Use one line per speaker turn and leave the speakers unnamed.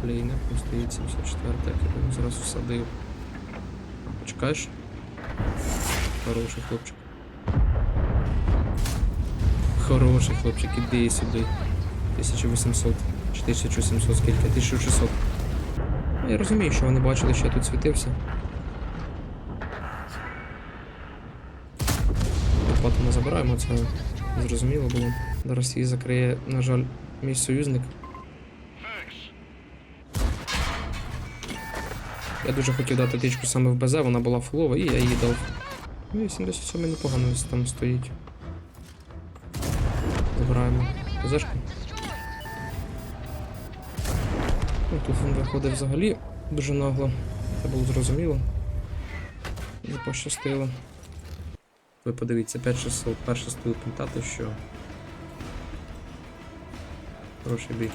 Там стоїть 74 так я зразу всадив. Почекаєш? Хороший хлопчик. Хороший хлопчик, іди сюди. 1800 чи 1700, скільки? 1600. Ну, Я розумію, що вони бачили, що я тут світився. Лопату ми забираємо, це зрозуміло було. Зараз її закриє, на жаль, мій союзник. Я дуже хотів дати тичку саме в БЗ, вона була фулова, і я її дав. Ну і 77 непогано там стоїть. Забираємо. БЗшку. Ну, тут він виходить взагалі дуже нагло. Це було зрозуміло. Не пощастило. Ви подивіться, 5600, перше стою пам'ятати, що. Хороший бій.